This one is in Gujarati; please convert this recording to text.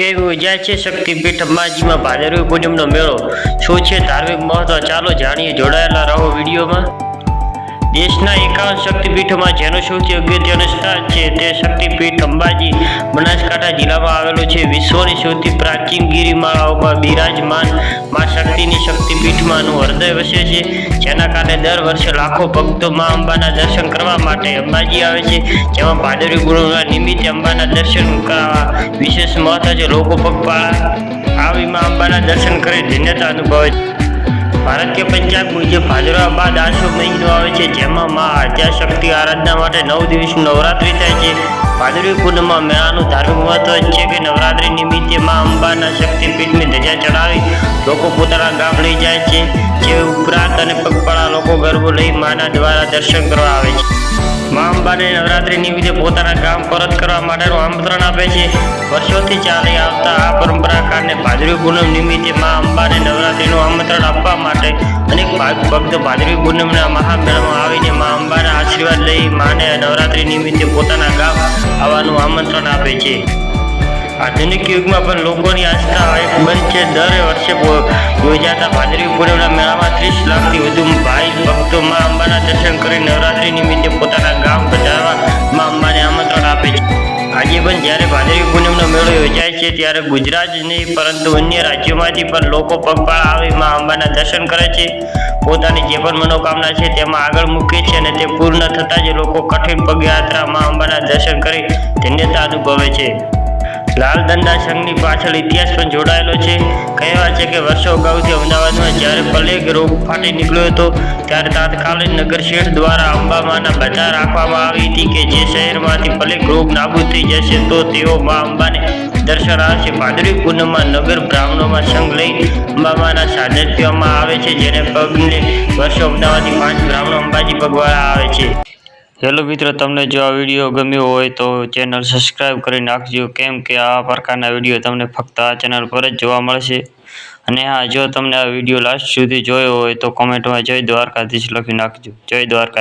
કેવી યોજાય છે શક્તિપીઠ અંબાજીમાં ભાદરવી પૂનમનો મેળો. શું છે ધાર્મિક મહત્વ? ચાલો જાણીએ. જોડાયેલા રહો વિડીયોમાં. દેશના એકાવન શક્તિપીઠોમાં જેનું સૌથી અગત્યનું સ્થાન છે તે શક્તિપીઠ અંબાજી બનાસકાંઠા જિલ્લામાં આવેલું છે. વિશ્વની સૌથી પ્રાચીન ગિરિમાળાઓમાં બિરાજમાન મા શક્તિની શક્તિપીઠમાંનું હૃદય વસે છે. જેના કારણે દર વર્ષે લાખો ભક્તો મા અંબાના દર્શન કરવા માટે અંબાજી આવે છે. જેમાં ભાદરવી ગુરુના નિમિત્તે અંબાના દર્શન કરવા વિશેષ મહત્વ છે. લોકો પગપાળા આવી મા અંબાના દર્શન કરી, ધન્યતા અનુભવે છે. ભારતીય પંચાંગ મુજબ ભાદરવા બાદ આસો મહિનો આવે છે, જેમાં મા આદ્યાશક્તિ આરાધના માટે નવ દિવસનું નવરાત્રિ થાય છે. ભાદરવી પૂનમમાં મેળાનું ધાર્મિક મહત્વ છે કે નવરાત્રિ નિમિત્તે મા અંબાના શક્તિપીઠની ધજા ચડાવી લોકો પોતાના ગામ લઈ જાય છે, જે ઉપરાંત અને પગપાળા લોકો ગરબો લઈ માના દ્વારા દર્શન કરવા આવે છે. અંબાને નવરાત્રિ નિમિત્તે પોતાના ગામ પરત કરવા માટેનું આમંત્રણ આપે છે. વર્ષોથી ચાલી આવતા આ પરંપરા કારણે ભાદરવી પૂનમ નિમિત્તે મા અંબાને નવરાત્રિનું આમંત્રણ આપવા માટે અનેક ભક્તો ભાદરવી પૂનમના મહામેળામાં આવીને મા અંબાના આશીર્વાદ લઈ માને નવરાત્રિ નિમિત્તે પોતાના ગામ આવવાનું આમંત્રણ આપે છે. આધુનિક યુગમાં પણ લોકોની આસ્થા એક બંધ છે. દર વર્ષે યોજાતા ભાદરવી પૂનમના મેળામાં ત્રીસ લાખથી વધુ ભાઈ ભક્તો મા અંબાના દર્શન કરી નવરાત્રી નિમિત્તે પોતાના ગામ પધારવા મા અંબાને આમંત્રણ આપે છે. આજે પણ જ્યારે ભાદરવી પૂનમનો મેળો યોજાય છે ત્યારે ગુજરાત જ નહીં, પરંતુ અન્ય રાજ્યોમાંથી પણ લોકો પગપાળા આવી મા અંબાના દર્શન કરે છે. પોતાની જે પણ મનોકામના છે તેમાં આગળ મૂકે છે અને તે પૂર્ણ થતાં જ લોકો કઠિન પગયાત્રા મા અંબાના દર્શન કરી ધન્યતા અનુભવે છે. લાલ દંડા સંઘની પાછળ ઇતિહાસ પણ જોડાયેલો છે. કહેવાય છે કે વર્ષો અગાઉથી અમદાવાદમાં જ્યારે પ્લેગ રોગ ફાટી નીકળ્યો હતો, ત્યારે તાત્કાલિક નગર શેઠ દ્વારા અંબામાના બધા રાખવામાં આવી હતી કે જે શહેરમાંથી પ્લેગ રોગ નાબૂદ થઈ જશે તો તેઓ મા અંબાને દર્શન આવશે ભાદરવી પૂનમમાં નગર બ્રાહ્મણોમાં સંઘ લઈ અંબામાના સાનિધ્યમાં આવે છે, જેને પગને વર્ષો અમદાવાદથી પાંચ બ્રાહ્મણો અંબાજી પગવાળા આવે છે. હેલો મિત્રો, તમને જો આ વીડિયો ગમ્યો હોય તો ચેનલ સબસ્ક્રાઈબ કરી નાખજો. કેમ કે આ પ્રકારના વીડિયો તમને ફક્ત આ ચેનલ પર જ જોવા મળશે. અને હા, જો તમને આ વીડિયો લાસ્ટ સુધી જોયો હોય તો કોમેન્ટમાં જય દ્વારકાધીશ લખી નાખજો. જય દ્વારકા